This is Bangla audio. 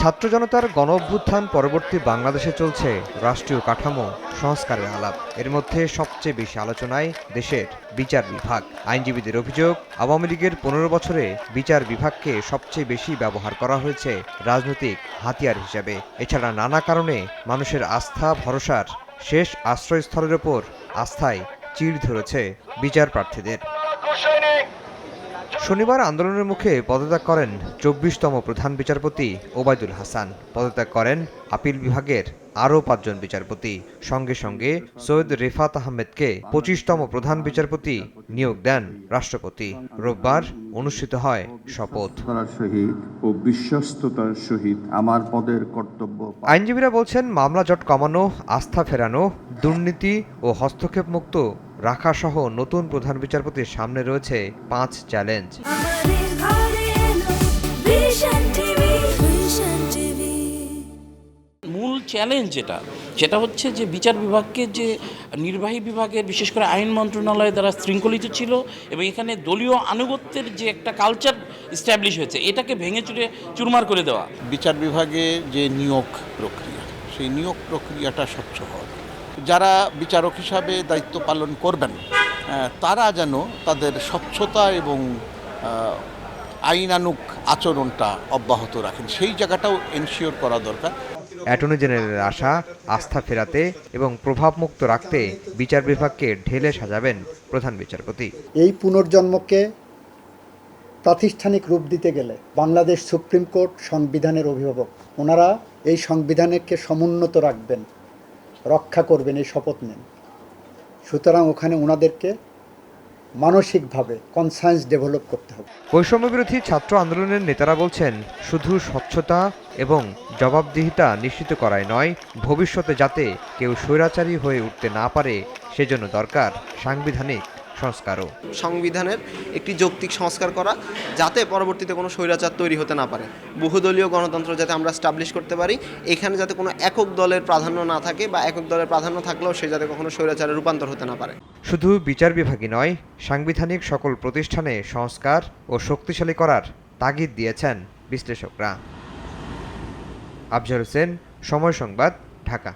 ছাত্র জনতার গণ অভ্যুত্থান পরবর্তী বাংলাদেশে চলছে রাষ্ট্রীয় কাঠামো, সংস্কারের আলাপ। এর মধ্যে সবচেয়ে বেশি আলোচনায় দেশের বিচার বিভাগ। আইনজীবীদের অভিযোগ, আওয়ামী লীগের পনেরো বছরে বিচার বিভাগকে সবচেয়ে বেশি ব্যবহার করা হয়েছে রাজনৈতিক হাতিয়ার হিসাবে। এছাড়া নানা কারণে মানুষের আস্থা, ভরসার শেষ আশ্রয়স্থলের ওপর আস্থায় চিড় ধরেছে বিচার প্রার্থীদের শনিবার আন্দোলনের মুখে পদত্যাগ করেন চব্বিশতম প্রধান বিচারপতি ওবায়দুল হাসান। পদত্যাগ করেন আপিল বিভাগের আরও পাঁচজন বিচারপতি। সঙ্গে সঙ্গে সৈয়দ রেফাত আহমেদকে পঁচিশতম প্রধান বিচারপতি নিয়োগ দেন রাষ্ট্রপতি। রোববার অনুষ্ঠিত হয় শপথ। সহিত ও বিশ্বস্ততার সহিত আমার পদের কর্তব্য আইনজীবীরা বলছেন মামলা জট কমানো আস্থা ফেরানো দুর্নীতি ও হস্তক্ষেপ মুক্ত রাখা সহ নতুন প্রধান বিচারপতির সামনে রয়েছে পাঁচ চ্যালেঞ্জ। মূল চ্যালেঞ্জ যেটা সেটা হচ্ছে যে বিচার বিভাগকে যে নির্বাহী বিভাগের বিশেষ করে আইন মন্ত্রণালয় দ্বারা শৃঙ্খলিত ছিল এবং এখানে দলীয় আনুগত্যের যে একটা কালচার স্ট্যাবলিশ হয়েছে এটাকে ভেঙে চুরে চুরমার করে দেওয়া। বিচার বিভাগে যে নিয়োগ প্রক্রিয়া সেই নিয়োগ প্রক্রিয়াটা স্বচ্ছ হওয়া। যারা বিচারক হিসাবে দায়িত্ব পালন করবেন তারা যেন তাদের স্বচ্ছতা এবং আইনানুক আচরণটা অব্যাহত রাখেন। সেই জায়গাটাও এনশিওর করা দরকার। অ্যাটর্নি জেনারেলের আশা আস্থা ফেরাতে এবং প্রভাবমুক্ত রাখতে বিচার বিভাগকে ঢেলে সাজাবেন প্রধান বিচারপতি। এই পুনর্জন্মকে প্রাতিষ্ঠানিক রূপ দিতে গেলে বাংলাদেশ সুপ্রিম কোর্ট সংবিধানের অভিভাবক ওনারা এই সংবিধানকে সমুন্নত রাখবেন। রক্ষা করবেন, এই শপথ নেন। সুতরাং ওখানে ওনাদেরকে মানসিকভাবে কনসায়েন্স ডেভেলপ করতে হবে। বৈষম্য বিরোধী ছাত্র আন্দোলনের নেতারা বলছেন, শুধু স্বচ্ছতা এবং জবাবদিহিতা নিশ্চিত করাই নয়, ভবিষ্যতে যাতে কেউ স্বৈরাচারী হয়ে উঠতে না পারে, সেজন্য দরকার সাংবিধানিক সংস্কারও। সংবিধানের একটি যৌক্তিক সংস্কার করা যাতে পরবর্তীতে কোনো স্বৈরাচার তৈরি হতে না পারে। বহুদলীয় গণতন্ত্র যাতে আমরা স্টাবলিশ করতে পারি এখানে যাতে কোনো একক দলের প্রাধান্য না থাকে বা একক দলের প্রাধান্য থাকলেও সে যাতে কখনো স্বৈরাচারে রূপান্তর হতে না পারে। শুধু বিচার বিভাগই নয় সাংবিধানিক সকল প্রতিষ্ঠানে সংস্কার ও শক্তিশালী করার তাগিদ দিয়েছেন বিশ্লেষকরা। আফজার হোসেন সময় সংবাদ ঢাকা।